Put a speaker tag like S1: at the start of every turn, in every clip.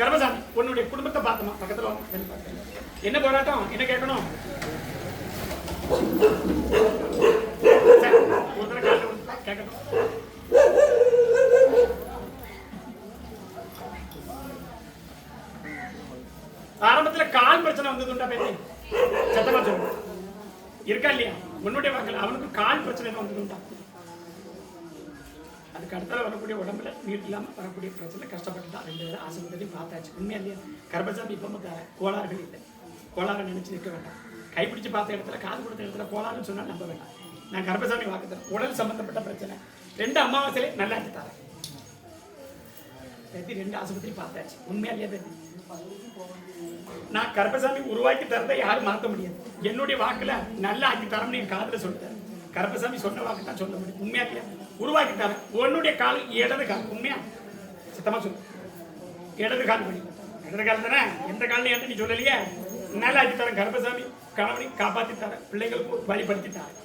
S1: கர்மசாமி உன்னுடைய குடும்பத்தை பார்க்கணும். பக்கத்துல என்ன போராட்டம்? என்ன கேட்கணும்? சரி, ஆரம்பத்துல கால் பிரச்சனை வந்ததுண்டா பேசி சத்தமா சொல்லு இருக்கா இல்லையா? உன்னுடைய வாக்கள் அவனுக்கு கால் பிரச்சனை வந்ததுண்டா அதுக்கு அடுத்தால வரக்கூடிய உடம்புல நீட் இல்லாமல் வரக்கூடிய பிரச்சனை கஷ்டப்பட்டு தான் ரெண்டு பேரும் ஆஸ்பத்திரியும் பார்த்தாச்சு. உண்மையா இல்லையா? கர்ப்பசாமி இப்போ கோளாறுகள் இல்லை. கோளாறு நினைச்சு நிற்க வேண்டாம். கைப்பிடிச்சு பார்த்த இடத்துல காது கொடுத்த இடத்துல கோளாறுன்னு சொன்னால் நம்ப வேண்டாம். நான் கர்ப்பசாமி வாக்கு தரேன். உடல் சம்பந்தப்பட்ட பிரச்சனை. ரெண்டு அமாவாசையிலே நல்லா தரேன். பேத்தி ரெண்டு ஆஸ்பத்திரி பார்த்தாச்சு. உண்மையா இல்லையா பேத்தி? நான் கர்ப்பசாமி உருவாக்கி தரதை யாரும் மாற்ற முடியாது. என்னுடைய வாக்குல நல்லா ஆக்கி தரேன்னு என் காதில் சொல்லிட்டேன் கர்ப்பசாமி சொன்ன வாக்கு தான் சொல்ல முடியும். உண்மையா இல்லையா? உருவாக்கிட்டாங்க. உன்னுடைய கால் இடது கால். உண்மையா? சுத்தமா சொல்லு. இடது கால் பண்ணி இடது கால் தானே? எந்த காலில் ஏன் நீ சொல்லலையே? நல்லா ஆக்கி தரேன் கருப்பசாமி கணவனை காப்பாற்றி தரேன் பிள்ளைகளுக்கும் ஒரு வழிபடுத்தி தரேன்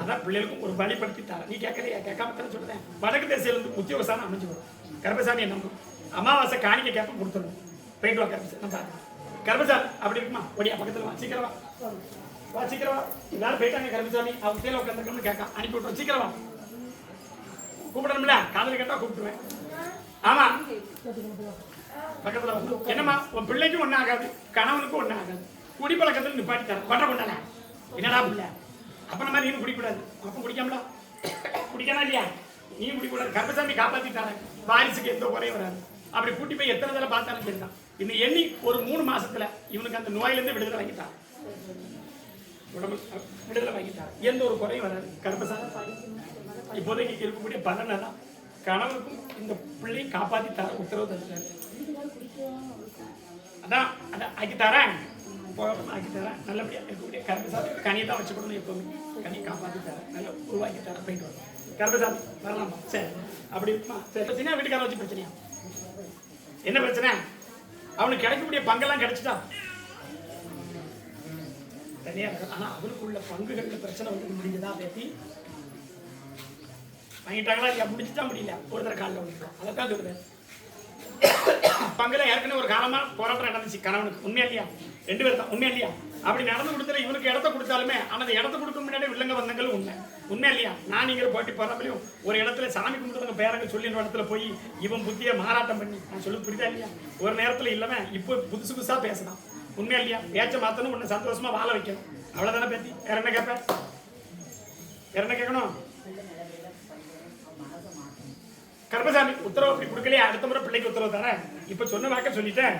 S1: அதான் பிள்ளைகளுக்கும் ஒரு வழிபடுத்தி தரேன் நீ கேட்கலையா? கேட்காம தானே சொல்லுறேன் வடக்கு திசையில இருந்து அமைஞ்சு வரும் கருப்பசாமியை நம்பும் அமாவாசை காணிக்க கேட்ப கொடுத்துடணும். போயிட்டு வா கருப்பசாமி. நம்ம கருப்பசாமி அப்படி இருக்குமா? ஒடியா பக்கத்தில் வா. சீக்கிரமா வா. வா சீக்கிரம் வா. எல்லாரும் போயிட்டாங்க கருப்பசாமி. அவங்க கீழே உட்காந்துருக்கணும்னு கேட்க அனுப்பி விட்டுரும் சீக்கிரம் வா. கூப்பிடணும்ல? காதல் கேட்டா கூப்பிடுவேன் ஆமா. பக்கத்துல வந்து என்னம்மா உன் பிள்ளைக்கும் ஒன்றும் ஆகாது கணவனுக்கும் ஒன்றும் ஆகாது. குடிப்பழக்கத்தில் நிப்பாட்டி தரேன் பண்ற கொண்டால என்னடா பிள்ளை? அப்ப நம்ம நீ குடிக்கூடாது. அப்ப குடிக்காமல? குடிக்கணும் இல்லையா? நீ குடிக்கூடாது. கர்ப்பசாமி காப்பாத்தி தரேன் வாரிசுக்கு எந்த குறையும் வராது. அப்படி கூட்டி போய் எத்தனை தடவை பார்த்தாலும் சரிதான் இந்த எண்ணி ஒரு மூணு மாசத்துல இவனுக்கு அந்த நோயிலிருந்து விடுதலை வாங்கிட்டான். உடம்பு விடுதலை வாங்கிட்டான். எந்த ஒரு குறையும் வராது. கர்ப்பசாமி இப்போதைக்கு இருக்கக்கூடிய பலனை தான் கணவனுக்கும் இந்த பிள்ளையை காப்பாத்தி தர உத்தரவு தந்துட்டாரு. அதான் அதான் ஆக்கி தரேன். போகணும் ஆக்கி தரேன். நல்லபடியா இருக்கக்கூடிய கர்ப்பசாமி கனியை தான் வச்சுக்கணும் எப்பவுமே. கனி காப்பாத்தி தரேன். நல்லா உருவாக்கி தரேன். போயிட்டு வரலாம் கர்ப்பசாமி வரலாமா? சரி. அப்படி சரி. பிரச்சனையா வீட்டுக்கார வச்சு பிரச்சனையா? என்ன பிரச்சனை? அவனுக்கு கிடைக்கக்கூடிய பங்கெல்லாம் கிடைச்சிட்டா தனியாக ஆனால் அவனுக்குள்ள பங்குகளில் பிரச்சனை வந்து முடிஞ்சதா பேத்தி வாங்கிட்டாங்களா இல்லையா முடியல. ஒருத்தர் காலில் அதை அதைத்தான் சொல்லுவேன் பங்குல ஏற்கனவே ஒரு காலமா போராட்டம் நடந்துச்சு. கணவனுக்கு. உண்மையா இல்லையா? ரெண்டு பேர் தான். உண்மையா இல்லையா? அப்படி நடந்து கொடுத்துல இவனுக்கு இடத்த கொடுத்தாலுமே அந்த இடத்த கொடுக்க முன்னாடி வில்லங்க வந்தங்களும் உண்மை. உண்மை இல்லையா? நான் நீங்கள் போட்டி போறாமலையும் ஒரு இடத்துல சாமி கும்பிட்டுங்க பேரங்க சொல்லி இடத்துல போய் இவன் புத்தியை மாறாட்டம் பண்ணி. நான் சொல்லு புரியுதா இல்லையா? ஒரு நேரத்தில் இல்லாம இப்போ புதுசு புதுசாக பேசலாம் உண்மை இல்லையா? பேச்ச மாத்தணும் உன்னை சந்தோஷமா வாழ வைக்கணும். அவ்வளோதானே பேத்தி? வேற என்ன கேட்பேன் வேற என்ன கேட்கணும்? கர்மசாமி உத்தரவு அப்படி கொடுக்கலையே அடுத்த முறை பிள்ளைக்கு உத்தரவு தரேன். இப்ப சொன்ன வாக்க சொல்லிட்டேன்.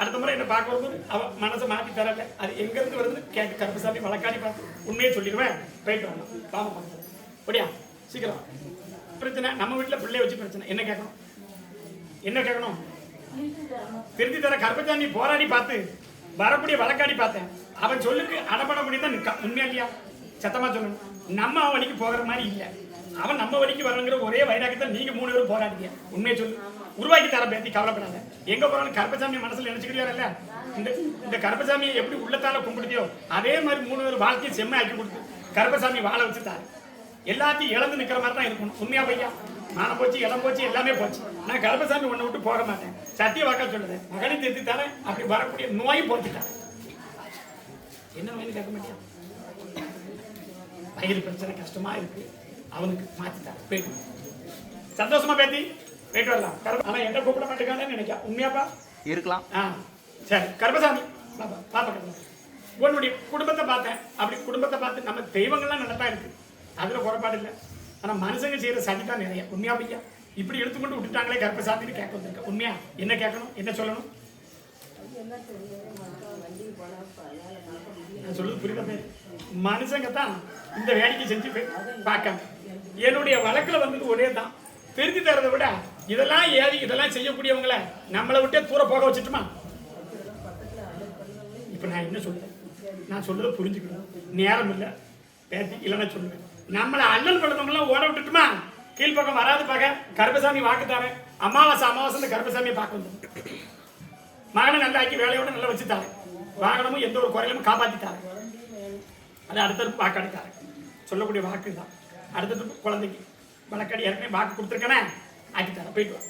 S1: அடுத்த முறை என்ன பார்க்க வரும்போது அவ மனசை மாத்தி தரல. அது எங்க இருந்து வருது கேட்டு கருப்பசாமி வழக்காடி பார்த்து உண்மையை சொல்லிடுவேன். போயிட்டு வரணும் வாங்க அப்படியா சீக்கிரம். பிரச்சனை நம்ம வீட்டில் பிள்ளைய வச்சு பிரச்சனை. என்ன கேட்கணும்? என்ன கேட்கணும்? திருத்தி தர கருப்பசாமி போராடி பார்த்து வரக்கூடிய வழக்காடி பார்த்தேன். அவன் சொல்லுக்கு அடப்பட நிற்கா உண்மையா இல்லையா? சத்தமா சொல்லணும். நம்ம அவன் வழிக்கு போகிற மாதிரி இல்லை. அவன் நம்ம வழிக்கு வரணுங்கிற ஒரே வைராக்கியத்தை நீங்க மூணு பேரும் போராடிங்க உண்மையை சொல்லு. உருவாக்கி தர பேத்தி கவலைப்படாத. எங்க போனாலும் கருப்பசாமி மனசுல நினைச்சுக்கிறியாருல்ல இந்த இந்த கருப்பசாமியை எப்படி உள்ளத்தால கும்பிடுதியோ அதே மாதிரி மூணு பேர் வாழ்க்கையை செம்மையாக்கி கொடுத்து கருப்பசாமி வாழ வச்சு தாரு எல்லாத்தையும் இழந்து நிக்கிற மாதிரி தான் இருக்கணும். உண்மையா பையா மானம் போச்சு இடம் போச்சு எல்லாமே போச்சு. நான் கருப்பசாமி ஒன்னை விட்டு போக மாட்டேன். சத்திய வாக்கா சொல்லுது. மகனை திருத்தி தரேன். அப்படி வரக்கூடிய நோயும் போச்சுட்டாரு என்ன நோயின்னு கேட்க மாட்டியா? வயிறு பிரச்சனை கஷ்டமா இருக்கு. அவனுக்கு மாத்திட்டாரு போயிட்டு. சந்தோஷமா பேத்தி. போயிட்டு வரலாம். கருப்ப- ஆனா என்ன கூப்பிட மாட்டேங்கானு நினைக்கா உண்மையாப்பா
S2: இருக்கலாம்.
S1: ஆ சரி. கருப்பசாமி பாப்பா பாப்பா. உன்னுடைய குடும்பத்தை பார்த்தேன். அப்படி குடும்பத்தை பார்த்து நம்ம தெய்வங்கள்லாம் நல்லா தான் இருக்கு. அதுல குறைபாடு இல்லை. ஆனா மனுஷங்க செய்யற சதி தான் நிறைய. உண்மையா பையா? இப்படி எடுத்துக்கொண்டு விட்டுட்டாங்களே கருப்பசாமின்னு கேட்க வந்திருக்க உண்மையா? என்ன கேட்கணும்? என்ன சொல்லணும்? நான் சொல்றது புரியுதா பேர் மனுஷங்க தான் இந்த வேடிக்கை செஞ்சு போய் பார்க்காம என்னுடைய வழக்கில் வந்தது ஒரே தான் திருத்தி தரதை விட இதெல்லாம் ஏறி இதெல்லாம் செய்யக்கூடியவங்கள நம்மளை விட்டே தூர போக வச்சுட்டுமா? இப்போ நான் என்ன சொல்கிறேன் நான் சொல்றதை புரிஞ்சுக்கணும். நேரம் இல்லை. பேசி இல்லைன்னா சொல்லுவேன் நம்மளை அல்லல் படுத்தவங்களாம் ஓட விட்டுட்டுமா? கீழ்ப்பக்கம் வராது பார்க்க கருப்பசாமி வாக்கு தரேன். அமாவாசை அமாவாசை கருப்பசாமியை பார்க்க வந்து மகனை நல்லா ஆக்கி வேலையோட நல்லா வச்சு தரேன். வாகனமும் எந்த ஒரு குறையிலும் காப்பாற்றி தரேன். அது அடுத்த வாக்கு தரேன் சொல்லக்கூடிய வாக்கு தான் அடுத்தது குழந்தைக்கு வழக்கடி ஏற்கனவே வாக்கு கொடுத்துருக்கேனே ஆக்கி போயிட்டு வா.